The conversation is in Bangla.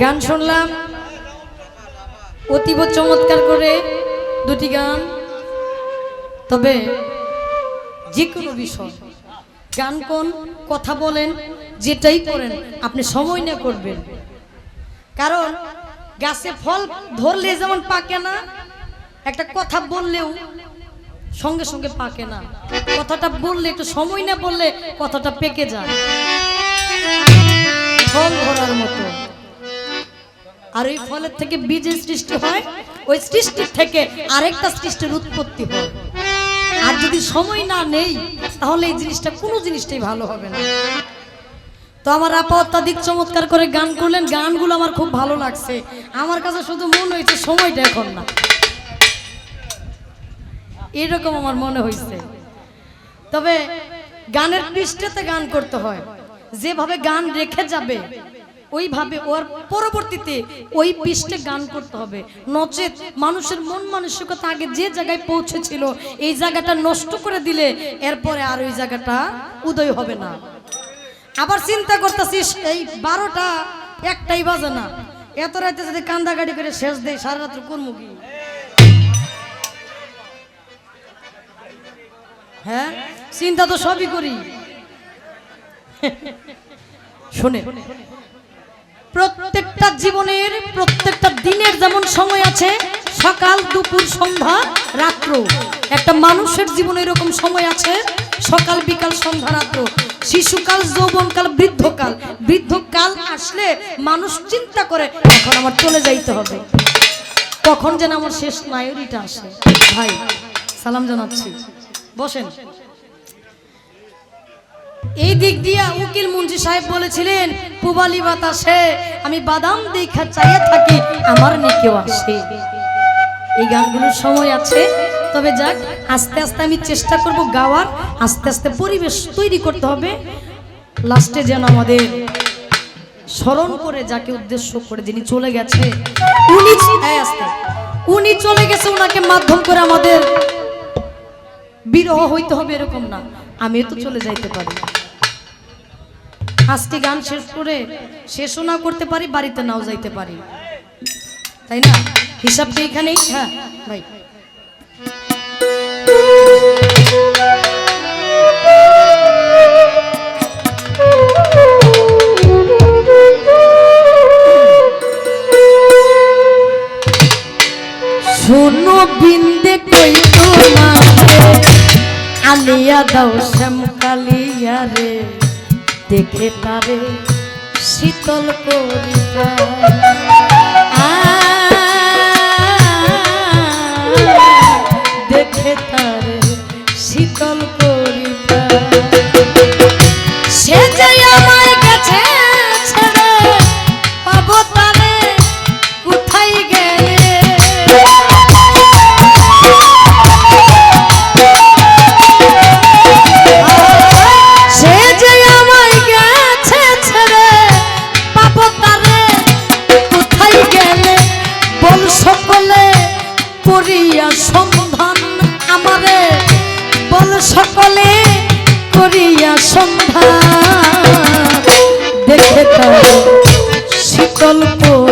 গান শুনলাম। অতীব চমৎকার করে দুটি গান। তবে যে কোনো বিষয়, গান কোন, কথা বলেন, যেটাই করেন, আপনি সময় না করবেন। কারণ গাছে ফল ধরলে যেমন পাকে না, একটা কথা বললেও সঙ্গে সঙ্গে পাকে না। কথাটা বললে, একটু সময় না বললে কথাটা পেকে যায়। ফল ধরার মতো। আর ওই ফলের থেকে বীজের সৃষ্টি হয়, ওই সৃষ্টির থেকে আরেকটা সৃষ্টির উৎপত্তি হয়। আর যদি সময় না নেই, তাহলে এই জিনিসটা কোনো জিনিসটাই ভালো হবে না। তো আমার আপা অত্যাধিক চমৎকার করে গান করলেন। গানগুলো আমার খুব ভালো লাগছে। আমার কাছে শুধু মনে হয়েছে সময়টা এখন না। এরকম আমার মনে হয়েছে। তবে গানের পৃষ্ঠেতে গান করতে হয়। যেভাবে গান রেখে যাবে ওইভাবে ওর পরবর্তীতে ওই পৃষ্ঠে গান করতে হবে। নচেত মানুষের মন মানসিকতা আগে যে জায়গায় পৌঁছেছিল, এই জায়গাটা নষ্ট করে দিলে এরপরে আর ওই জায়গাটা উদয় হবে না। আবার চিন্তা করতেছিস, এই বারোটা একটাই বাজে না। এত রাতে যদি কান্দা গাড়ি করে শেষ দেয়, সারা রাত্র কোন মুখী? হ্যাঁ চিন্তা তো সবই করি। শোনে প্রত্যেকটা জীবনের, প্রত্যেকটা দিনের যেমন সময় আছে, সকাল, দুপুর, সন্ধ্যা, রাত্র। একটা মানুষের জীবনে এরকম সময় আছে, সকাল, বিকাল, সন্ধ্যা, রাত্র। শিশুকাল, যৌবনকাল, বৃদ্ধকাল। বৃদ্ধকাল আসলে মানুষ চিন্তা করে, এখন আমার চলে যাইতে হবে। কখন যেন আমার শেষ নায়রিটা আসে। ভাই, সালাম জানাচ্ছি। বসেন। এই দিক দিয়া উকিল মুন্সি সাহেব বলেছিলেন, পুবালি বাতাসে, আমি বাদাম দেখা চাইয়া থাকি, আমার নিকেও আসে। এই গানগুলোর সময় আছে, তবে যাক, আস্তে আস্তে আমি চেষ্টা করব গাওয়ার, আস্তে আস্তে পরিবেশ তৈরি করতে হবে। লাস্টে যেন আমাদের স্মরণ করে, যাকে উদ্দেশ্য করে যিনি চলে গেছে, উনি আস্তে, উনি চলে গেছে ওনাকে মাধ্যম করে আমাদের বিরহ হইতে হবে এরকম না। আমিও তো চলে যাইতে পারি। আজকে গান শেষ করে শেষও না করতে পারি, বাড়িতে নাও যাইতে পারি। তাই না? হিসাবটা এখানেই? হ্যাঁ ভাই। শোনো বিন্দে কই তোমাকে, আলিয়া দাও শ্যাম কালিয়া রে। দেখে তারে শীতল করিবা করিয়া সন্ধান আমারে বল সকলে করিয়া সন্ধান। দেখে তার শীতল পরিত্রাণ